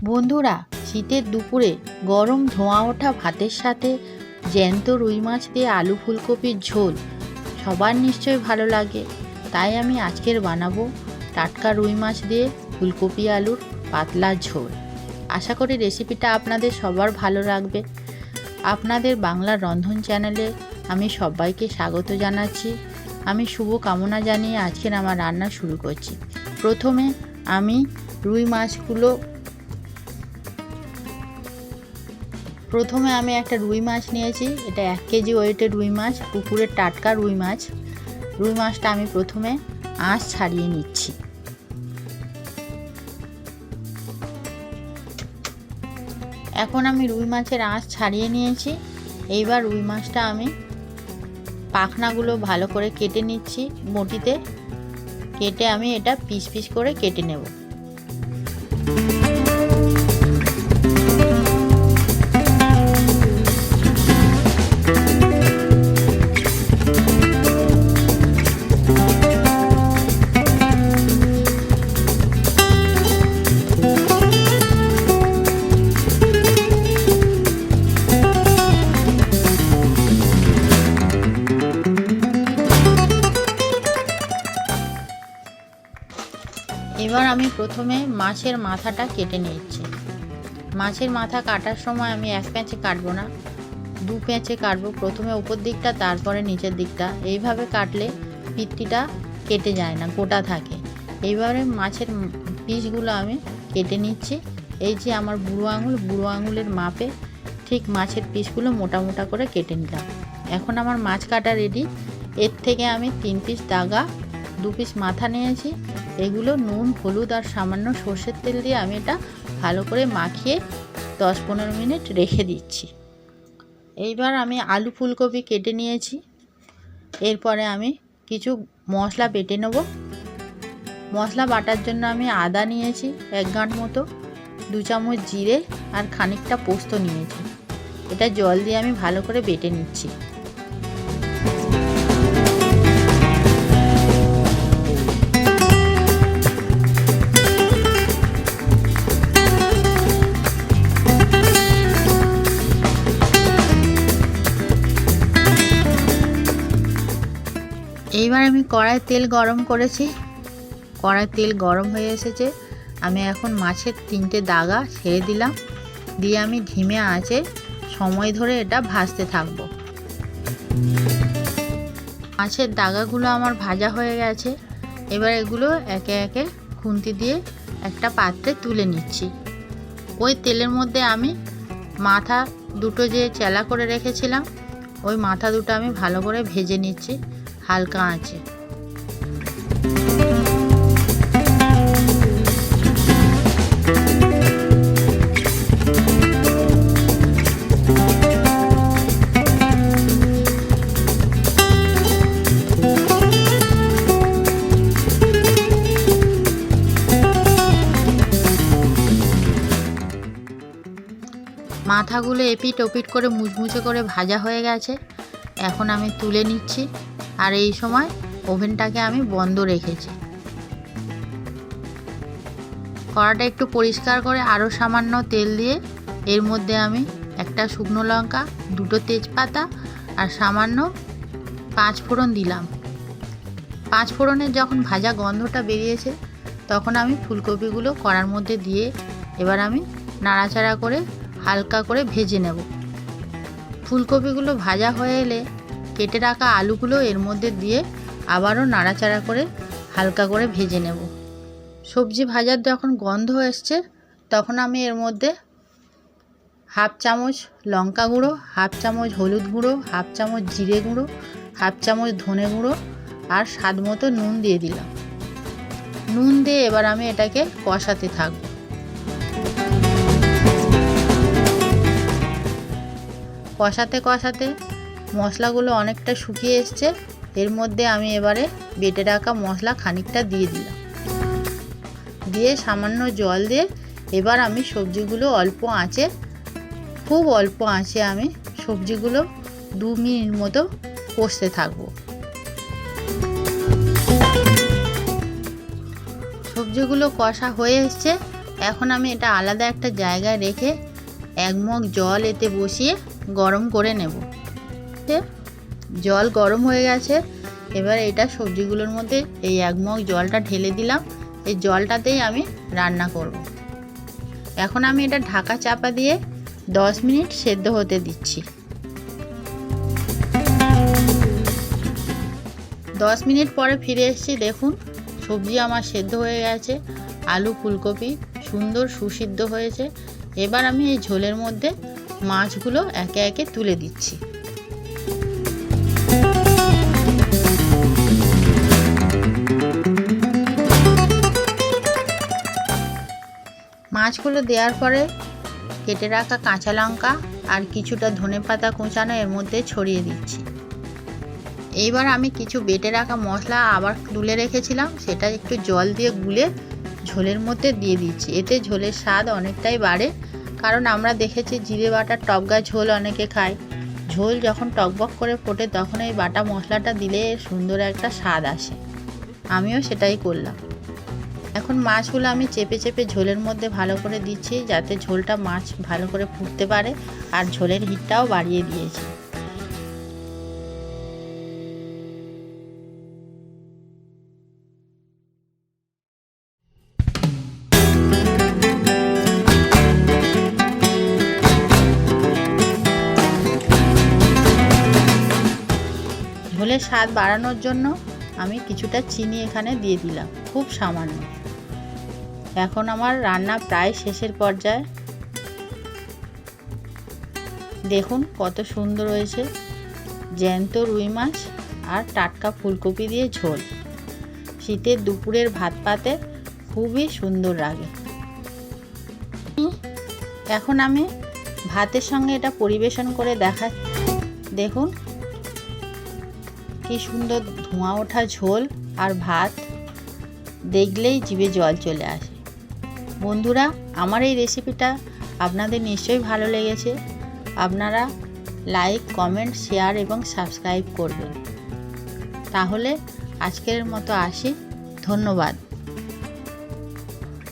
বন্ধুরা, শীতের দুপুরে গরম ধোঁয়া ওঠা ভাতের সাথে জ্যান্ত রুই মাছ দিয়ে আলু ফুলকপির ঝোল সবার নিশ্চয়ই ভালো লাগে। তাই আমি আজকের বানাবো টাটকা রুই মাছ দিয়ে ফুলকপি আলুর পাতলা ঝোল। আশা করি রেসিপিটা আপনাদের সবার ভালো লাগবে। আপনাদের বাংলা রন্ধন চ্যানেলে আমি সবাইকে স্বাগত জানাচ্ছি। আমি শুভ কামনা জানিয়ে আজকের আমার রান্না শুরু করছি। প্রথমে আমি রুই মাছগুলো প্রথমে আমি একটা রুই মাছ নিয়েছি। এটা এক কেজি ওয়েটের রুই মাছ পুকুরের টাটকা রুই মাছ। রুই মাছটা আমি প্রথমে আঁশ ছাড়িয়ে নিচ্ছি। এখন আমি রুই মাছের আঁশ ছাড়িয়ে নিয়েছি। এইবার রুই মাছটা আমি পাখনাগুলো ভালো করে কেটে নিচ্ছি বটিতে কেটে আমি এটা পিস পিস করে কেটে নেব। এবার আমি প্রথমে মাছের মাথাটা কেটে নিচ্ছি। মাছের মাথা কাটার সময় আমি এক প্যাঁচে কাটবো না, দু প্যাঁচে কাটবো প্রথমে উপর দিকটা, তারপরে নিচের দিকটা। এইভাবে কাটলে পিত্তিটা কেটে যায় না, গোটা থাকে। এইবারে মাছের পিসগুলো আমি কেটে নিচ্ছি। এই যে আমার বুড়ো আঙুল, বুড়ো আঙুলের মাপে ঠিক মাছের পিসগুলো মোটা মোটা করে কেটে নিলাম। এখন আমার মাছ কাটা রেডি এর থেকে আমি তিন পিস দাগা দু পিস মাথা নিয়েছি। এগুলো নুন, হলুদ আর সামান্য সর্ষের তেল দিয়ে আমি এটা ভালো করে মাখিয়ে দশ পনেরো মিনিট রেখে দিচ্ছি। এইবার আমি আলু ফুলকপি কেটে নিয়েছি। এরপরে আমি কিছু মশলা বেটে নেব। মশলা বাটার জন্য আমি আদা নিয়েছি এক গাঁট মতো, দু চামচ জিরে আর খানিকটা পোস্ত নিয়েছি। এটা জল দিয়ে আমি ভালো করে বেটে নিচ্ছি। এইবার আমি কড়াই তেল গরম করেছি। কড়াই তেল গরম হয়ে এসেছে। আমি এখন মাছের তিনটে দাগা ছেড়ে দিলাম। দিয়ে আমি ধিমে আঁচে সময় ধরে এটা ভাজতে থাকব। মাছের দাগাগুলো আমার ভাজা হয়ে গেছে। এবার এগুলো একে একে খুন্তি দিয়ে একটা পাত্রে তুলে নিচ্ছি। ওই তেলের মধ্যে আমি মাথা দুটো যে চেলা করে রেখেছিলাম, ওই মাথা দুটো আমি ভালো করে ভেজে নিচ্ছি। হালকা আঁচে। মাথাগুলো এপিট ওপিট করে মুচমুচে করে ভাজা হয়ে গেছে। এখন আমি তুলে নিচ্ছি। আর এই সময় ওভেনটাকে আমি বন্ধ রেখেছি। কড়াটা একটু পরিষ্কার করে আরও সামান্য তেল দিয়ে এর মধ্যে আমি একটা শুকনো লঙ্কা, দুটো তেজপাতা আর সামান্য পাঁচ ফোড়ন দিলাম। পাঁচ ফোড়নের যখন ভাজা গন্ধটা বেরিয়েছে, তখন আমি ফুলকপিগুলো কড়ার মধ্যে দিয়ে এবার আমি নাড়াচাড়া করে হালকা করে ভেজে নেব। ফুলকপিগুলো ভাজা হয়ে এলে কেটে রাখা আলুগুলো এর মধ্যে দিয়ে আবারও নাড়াচাড়া করে হালকা করে ভেজে নেব। সবজি ভাজার যখন গন্ধ এসছে, তখন আমি এর মধ্যে হাফ চামচ লঙ্কা গুঁড়ো, হাফ চামচ হলুদ গুঁড়ো, হাফ চামচ জিরে গুঁড়ো, হাফ চামচ ধনে গুঁড়ো আর স্বাদ মতো নুন দিয়ে দিলাম। নুন দিয়ে এবার আমি এটাকে কষাতে থাকব। কষাতে কষাতে মশলাগুলো অনেকটা শুকিয়ে এসছে, এর মধ্যে আমি এবারে বেটে রাখা মশলা খানিকটা দিয়ে দিলাম। দিয়ে সামান্য জল দিয়ে এবার আমি সবজিগুলো অল্প আঁচে, খুব অল্প আঁচে আমি সবজিগুলো দু মিনিট মতো কষতে থাকব। সবজিগুলো কষা হয়ে এসছে, এখন আমি এটা আলাদা একটা জায়গায় রেখে এক মগ জল এতে বসিয়ে গরম করে নেব। এ, জল গরম হয়ে গেছে। এবার এটা সবজিগুলোর মধ্যে এই এক মগ জলটা ঢেলে দিলাম। এই জলটাতেই আমি রান্না করব। এখন আমি এটা ঢাকা চাপা দিয়ে দশ মিনিট সেদ্ধ হতে দিচ্ছি। দশ মিনিট পরে ফিরে এসেছি দেখুন সবজি আমার সেদ্ধ হয়ে গেছে। আলু ফুলকপি সুন্দর সুসিদ্ধ হয়েছে। এবার আমি এই ঝোলের মধ্যে মাছগুলো একে একে তুলে দিচ্ছি। মাছগুলো দেওয়ার পরে কেটে রাখা কাঁচা লঙ্কা আর কিছুটা ধনে পাতা কুচানো এর মধ্যে ছড়িয়ে দিচ্ছি। এইবার আমি কিছু বেটে রাখা মশলা আবার তুলে রেখেছিলাম, সেটা একটু জল দিয়ে গুলে ঝোলের মধ্যে দিয়ে দিচ্ছি। এতে ঝোলের স্বাদ অনেকটাই বাড়ে, কারণ আমরা দেখেছি জিরে বাটার টকগা ঝোল অনেকে খায়। ঝোল যখন টকবক করে ফোটে, তখন এই বাটা মশলাটা দিলে সুন্দর একটা স্বাদ আসে। আমিও সেটাই করলাম। এখন মাছগুলো আমি চেপে চেপে ঝোলের মধ্যে ভালো করে দিচ্ছি, যাতে ঝোলটা মাছ ভালো করে ফুটতে পারে আর ঝোলের হিটটাও বাড়িয়ে দিয়েছি। ঝোলের স্বাদ বাড়ানোর জন্য আমি কিছুটা চিনি এখানে দিয়ে দিলাম, খুব সামান্য। এখন আমার রান্না প্রায় শেষের পর্যায়ে। দেখুন কত সুন্দর হয়েছে। জ্যান্ত রুই মাছ আর টাটকা ফুলকপি দিয়ে ঝোল। শীতের দুপুরের ভাত পাতে খুবই সুন্দর লাগে। এখন আমি ভাতের সঙ্গে এটা পরিবেশন করে দেখা দেখুন কি সুন্দর ধোঁয়া ওঠা ঝোল আর ভাত। দেখলেই জিভে জল চলে আসে। বন্ধুরা, আমার এই রেসিপিটা আপনাদের নিশ্চয়ই ভালো লেগেছে। আপনারা লাইক কমেন্ট শেয়ার এবং সাবস্ক্রাইব করবেন। তাহলে আজকের মতো আসি। ধন্যবাদ।